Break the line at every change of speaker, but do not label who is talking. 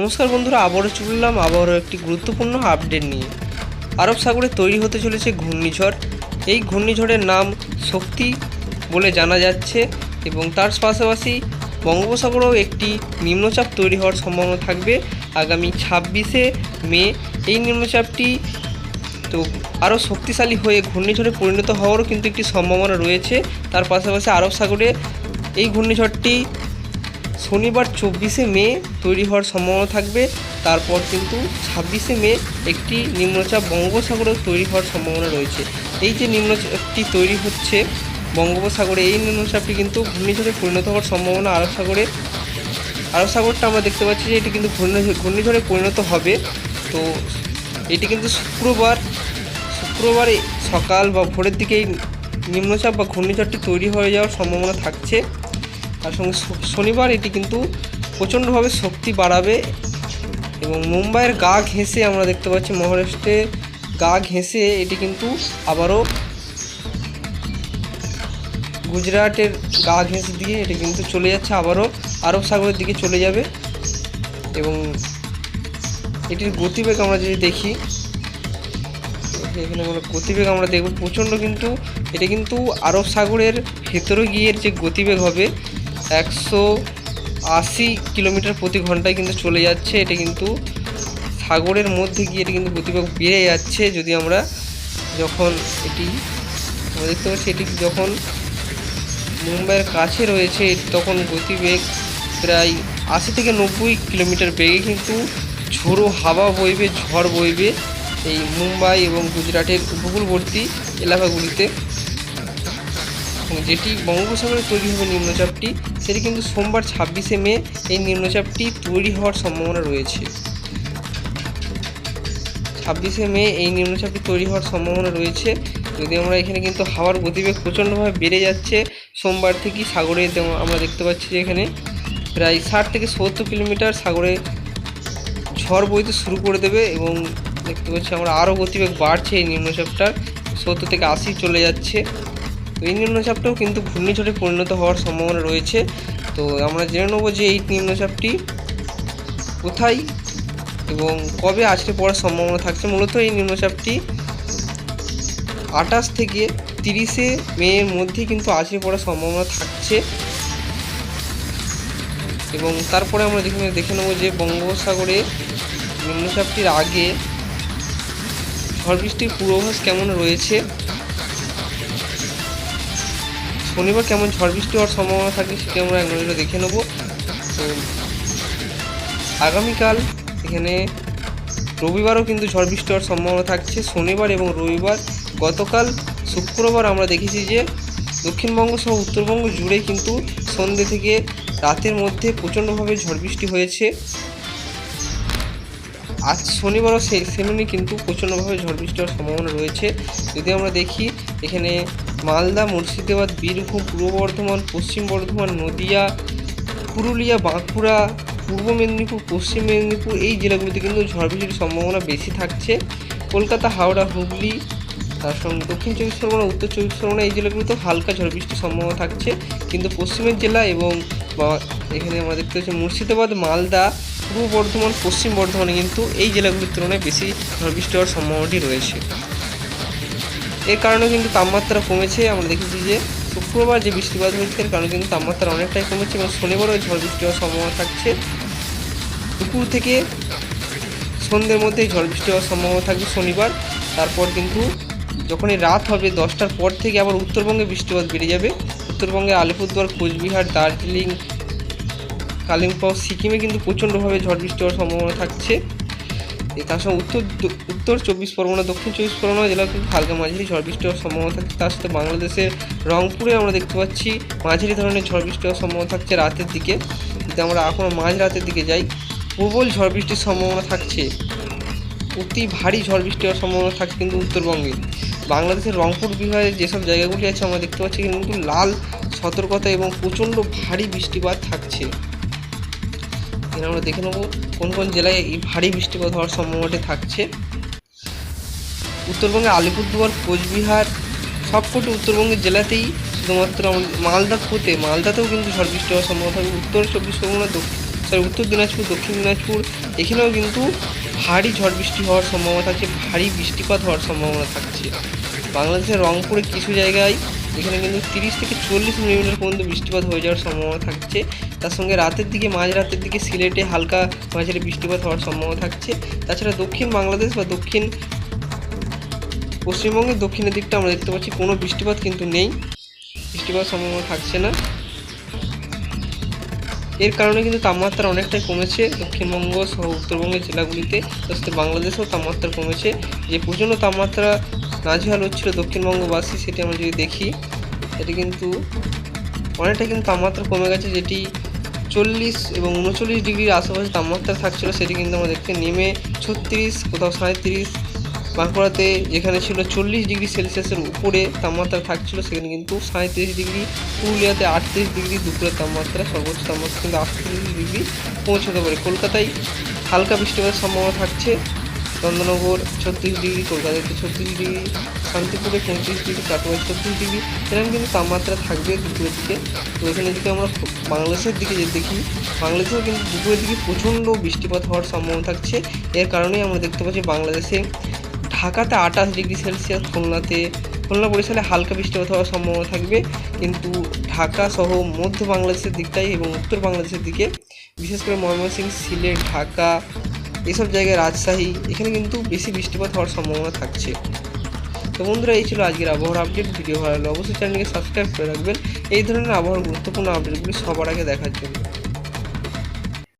নমস্কার বন্ধুরা, আবারও চললাম আবারও একটি গুরুত্বপূর্ণ আপডেট নিয়ে। আরব সাগরে তৈরি হতে চলেছে ঘূর্ণিঝড়। এই ঘূর্ণিঝড়ের নাম শক্তি বলে জানা যাচ্ছে এবং তার পাশাপাশি বঙ্গোপসাগরেও একটি নিম্নচাপ তৈরি হওয়ার সম্ভাবনা থাকবে আগামী ছাব্বিশে মে। এই নিম্নচাপটি তো আরও শক্তিশালী হয়ে ঘূর্ণিঝড়ে পরিণত হওয়ারও কিন্তু একটি সম্ভাবনা রয়েছে। তার পাশাপাশি আরব সাগরে এই ঘূর্ণিঝড়টি শনিবার চব্বিশে মে তৈরি হওয়ার সম্ভাবনা থাকবে। তারপর কিন্তু ছাব্বিশে মে একটি নিম্নচাপ বঙ্গোপসাগরে তৈরি হওয়ার সম্ভাবনা রয়েছে। এই যে নিম্নচাপটি তৈরি হচ্ছে বঙ্গোপসাগরে, এই নিম্নচাপটি কিন্তু ঘূর্ণিঝড়ে পরিণত হওয়ার সম্ভাবনা আরব সাগরে আরব সাগরটা আমরা দেখতে পাচ্ছি যে এটি কিন্তু ঘূর্ণিঝড় পরিণত হবে। তো এটি কিন্তু শুক্রবার শুক্রবার সকাল বা ভোরের দিকে এই নিম্নচাপ বা ঘূর্ণিঝড়টি তৈরি হয়ে যাওয়ার সম্ভাবনা থাকছে। তার সঙ্গে শনিবার এটি কিন্তু প্রচণ্ডভাবে শক্তি বাড়াবে এবং মুম্বাইয়ের গা ঘেঁষে আমরা দেখতে পাচ্ছি মহারাষ্ট্রে গা ঘেঁষে এটি কিন্তু আবারও গুজরাটের গা ঘেঁষে দিয়ে এটি কিন্তু চলে যাচ্ছে, আবারও আরব সাগরের দিকে চলে যাবে এবং এটির গতিবেগ আমরা যদি দেখি এখানে আমরা গতিবেগ আমরা দেখব, প্রচণ্ড কিন্তু, এটা কিন্তু আরব সাগরের ভেতরে গিয়ে যে গতিবেগ হবে একশো আশি কিলোমিটার প্রতি ঘন্টায় কিন্তু চলে যাচ্ছে। এটা কিন্তু সাগরের মধ্যে গিয়ে এটা কিন্তু গতিবেগ বেড়ে যাচ্ছে। যদি আমরা যখন এটি, আমরা দেখতে পাচ্ছি এটি যখন মুম্বাইয়ের কাছে রয়েছে, তখন গতিবেগ প্রায় আশি থেকে নব্বই কিলোমিটার বেগে কিন্তু ঝোড়ো হাওয়া বইবে, ঝড় বইবে এই মুম্বাই এবং গুজরাটের উপকূলবর্তী এলাকাগুলিতে। যেটি বঙ্গোপসাগরে তৈরি হবে নিম্নচাপটি, সেটি কিন্তু সোমবার ছাব্বিশে মে এই নিম্নচাপটি তৈরি হওয়ার সম্ভাবনা রয়েছে। ছাব্বিশে মে এই নিম্নচাপটি তৈরি হওয়ার সম্ভাবনা রয়েছে। যদি আমরা এখানে কিন্তু হাওয়ার গতিবেগ প্রচণ্ডভাবে বেড়ে যাচ্ছে, সোমবার থেকেই সাগরে আমরা দেখতে পাচ্ছি যে এখানে প্রায় ষাট থেকে সত্তর কিলোমিটার সাগরে ঝড় বইতে শুরু করে দেবে এবং দেখতে পাচ্ছি আমরা আরও গতিবেগ বাড়ছে এই নিম্নচাপটার। সত্তর থেকে আশি চলে যাচ্ছে। এই নিম্নচাপটাও কিন্তু ঘূর্ণিঝড়ে পরিণত হওয়ার সম্ভাবনা রয়েছে। তো আমরা জেনে নেব যে এই নিম্নচাপটি কোথায় এবং কবে আজকে পড়ার সম্ভাবনা থাকছে। মূলত এই নিম্নচাপটি আঠাশ থেকে তিরিশে মেয়ের মধ্যে কিন্তু আজকে পড়ার সম্ভাবনা থাকছে। এবং তারপরে আমরা দেখে দেখে নেব যে বঙ্গোপসাগরে নিম্নচাপটির আগে ঝড় বৃষ্টির পূর্বাভাস কেমন রয়েছে। শনিবার কেমন ঝড় বৃষ্টি হওয়ার সম্ভাবনা থাকে সেটি আমরা এক নজরে দেখে নেব। তো আগামীকাল এখানে রবিবারও কিন্তু ঝড় বৃষ্টি হওয়ার সম্ভাবনা থাকছে। শনিবার এবং রবিবার গতকাল শুক্রবার আমরা দেখেছি যে দক্ষিণবঙ্গ সহ উত্তরবঙ্গ জুড়ে কিন্তু সন্ধ্যে থেকে রাতের মধ্যে প্রচণ্ডভাবে ঝড় বৃষ্টি হয়েছে। আজ শনিবারও সেমনি কিন্তু প্রচণ্ডভাবে ঝড় বৃষ্টি হওয়ার সম্ভাবনা রয়েছে। যদি আমরা দেখি, এখানে মালদা, মুর্শিদাবাদ, বীরভূম, পূর্ব বর্ধমান, পশ্চিম বর্ধমান, নদিয়া, পুরুলিয়া, বাঁকুড়া, পূর্ব মেদিনীপুর, পশ্চিম মেদিনীপুর এই জেলাগুলিতে কিন্তু ঝড় বৃষ্টির সম্ভাবনা বেশি থাকছে। কলকাতা, হাওড়া, হুগলি, তার সঙ্গে দক্ষিণ চব্বিশ পরগনা, উত্তর চব্বিশ পরগনা এই জেলাগুলিতেও হালকা ঝড় বৃষ্টির সম্ভাবনা থাকছে। কিন্তু পশ্চিমের জেলা এবং এখানে আমরা দেখতে পাচ্ছি মুর্শিদাবাদ, মালদা, পূর্ব বর্ধমান, পশ্চিম বর্ধমানে কিন্তু এই জেলাগুলির তুলনায় বেশি ঝড় বৃষ্টি হওয়ার সম্ভাবনাটি রয়েছে। এর কারণে কিন্তু তাপমাত্রা কমেছে। আমরা দেখেছি যে শুক্রবার যে বৃষ্টিপাত হয়েছে, এর কারণে কিন্তু তাপমাত্রা অনেকটাই কমেছে এবং শনিবারও ঝড় বৃষ্টি হওয়ার সম্ভাবনা থাকছে। দুপুর থেকে সন্ধ্যের মধ্যে ঝড় বৃষ্টি হওয়ার সম্ভাবনা থাকবে শনিবার। তারপর কিন্তু যখনই রাত হবে দশটার পর থেকে আবার উত্তরবঙ্গে বৃষ্টিপাত বেড়ে যাবে। উত্তরবঙ্গে আলিপুরদুয়ার, কোচবিহার, দার্জিলিং, কালিম্পং, সিকিমে কিন্তু প্রচণ্ডভাবে ঝড় বৃষ্টি হওয়ার সম্ভাবনা থাকছে। তার সঙ্গে উত্তর উত্তর চব্বিশ পরগনা, দক্ষিণ চব্বিশ পরগনা জেলা কিন্তু হালকা মাঝারি ঝড় বৃষ্টি হওয়ার সম্ভাবনা থাকছে। তার সাথে বাংলাদেশের রংপুরে আমরা দেখতে পাচ্ছি মাঝারি ধরনের ঝড় বৃষ্টি হওয়ার সম্ভাবনা থাকছে রাতের দিকে। যদি আমরা এখনও মাঝ রাতের দিকে যাই, প্রবল ঝড় বৃষ্টির সম্ভাবনা থাকছে। অতি ভারী ঝড় বৃষ্টি হওয়ার সম্ভাবনা থাকছে কিন্তু উত্তরবঙ্গে। বাংলাদেশের রংপুর বিভাগের যেসব জায়গাগুলি আছে আমরা দেখতে পাচ্ছি, কিন্তু লাল সতর্কতা এবং প্রচণ্ড ভারী বৃষ্টিপাত থাকছে। এখানে আমরা দেখে নেব কোন কোন জেলায় এই ভারী বৃষ্টিপাত হওয়ার সম্ভাবনাটি থাকছে। উত্তরবঙ্গে আলিপুরদুয়ার, কোচবিহার সবকটি উত্তরবঙ্গের জেলাতেই শুধুমাত্র মালদা কোতে মালদাতেও কিন্তু ঝড় বৃষ্টি হওয়ার সম্ভাবনা থাকবে। উত্তর চব্বিশ পরগনা, দক্ষিণ সরি উত্তর দিনাজপুর, দক্ষিণ দিনাজপুর, এখানেও কিন্তু ভারী ঝড় বৃষ্টি হওয়ার সম্ভাবনা থাকছে, ভারী বৃষ্টিপাত হওয়ার সম্ভাবনা থাকছে। বাংলাদেশের রংপুরে কিছু জায়গায় এখানে কিন্তু তিরিশ থেকে চল্লিশ মিলিমিটার পর্যন্ত বৃষ্টিপাত হয়ে যাওয়ার সম্ভাবনা থাকছে। তার সঙ্গে রাতের দিকে, মাঝ রাতের দিকে সিলেটে হালকা মাঝারি বৃষ্টিপাত হওয়ার সম্ভাবনা থাকছে। তাছাড়া দক্ষিণ বাংলাদেশ বা দক্ষিণ পশ্চিমবঙ্গের দক্ষিণের দিকটা আমরা দেখতে পাচ্ছি, কোনো বৃষ্টিপাত কিন্তু নেই। বৃষ্টিপাত সম্ভাবনা থাকছে না। এর কারণে কিন্তু তাপমাত্রা অনেকটাই কমেছে দক্ষিণবঙ্গ সহ উত্তরবঙ্গের জেলাগুলিতে। সাথে বাংলাদেশেও তাপমাত্রা কমেছে। যে প্রচণ্ড তাপমাত্রা নাজেহাল হচ্ছিল দক্ষিণবঙ্গবাসী সেটি আমরা যদি দেখি, সেটি কিন্তু অনেকটা কিন্তু তাপমাত্রা কমে গেছে, যেটি চল্লিশ এবং উনচল্লিশ ডিগ্রির আশেপাশে তাপমাত্রা থাকছিল, সেটি কিন্তু আমরা দেখতে নেমে ছত্রিশ, কোথাও সাঁত্রিশ বাঁকুড়াতে যেখানে ছিল চল্লিশ ডিগ্রি সেলসিয়াসের উপরে তাপমাত্রা থাকছিল, সেখানে কিন্তু সাঁত্রিশ ডিগ্রি, পুরুলিয়াতে আটত্রিশ ডিগ্রি দুপুরের তাপমাত্রা সর্বোচ্চ তাপমাত্রা কিন্তু আটত্রিশ ডিগ্রি পৌঁছতে পারে। কলকাতায় হালকা বৃষ্টিপাতের সম্ভাবনা থাকছে। চন্দননগর ছত্রিশ ডিগ্রি কলকাতাতে ছত্রিশ ডিগ্রি, শান্তিপুরে পঁয়ত্রিশ ডিগ্রি, কাটোয়ায় ছত্রিশ ডিগ্রি, এরকম কিন্তু তাপমাত্রা থাকবে দুপুরের দিকে। তো এখানে যদি আমরা বাংলাদেশের দিকে যদি দেখি, বাংলাদেশেও কিন্তু দুপুরের দিকে প্রচণ্ড বৃষ্টিপাত হওয়ার সম্ভাবনা থাকছে। এর কারণেই আমরা দেখতে পাচ্ছি বাংলাদেশে ঢাকাতে আঠাশ ডিগ্রি সেলসিয়াস, খুলনাতে, খুলনা বরিশালে হালকা বৃষ্টিপাত হওয়ার সম্ভাবনা থাকবে। কিন্তু ঢাকা সহ মধ্য বাংলাদেশের দিকটাই এবং উত্তর বাংলাদেশের দিকে, বিশেষ করে ময়মনসিংহ, সিলেট, ঢাকা, এসব জায়গায় রাজশাহী, এখানে কিন্তু বেশি বৃষ্টিপাত হওয়ার সম্ভাবনা থাকছে। তো বন্ধুরা, এই ছিল আজকের আবহাওয়ার আপডেট ভিডিও ভালো লাগলে অবশ্যই চ্যানেলকে সাবস্ক্রাইব করে রাখবেন। এই ধরনের আবহাওয়ার গুরুত্বপূর্ণ আপডেটগুলি সবার আগে দেখার জন্য।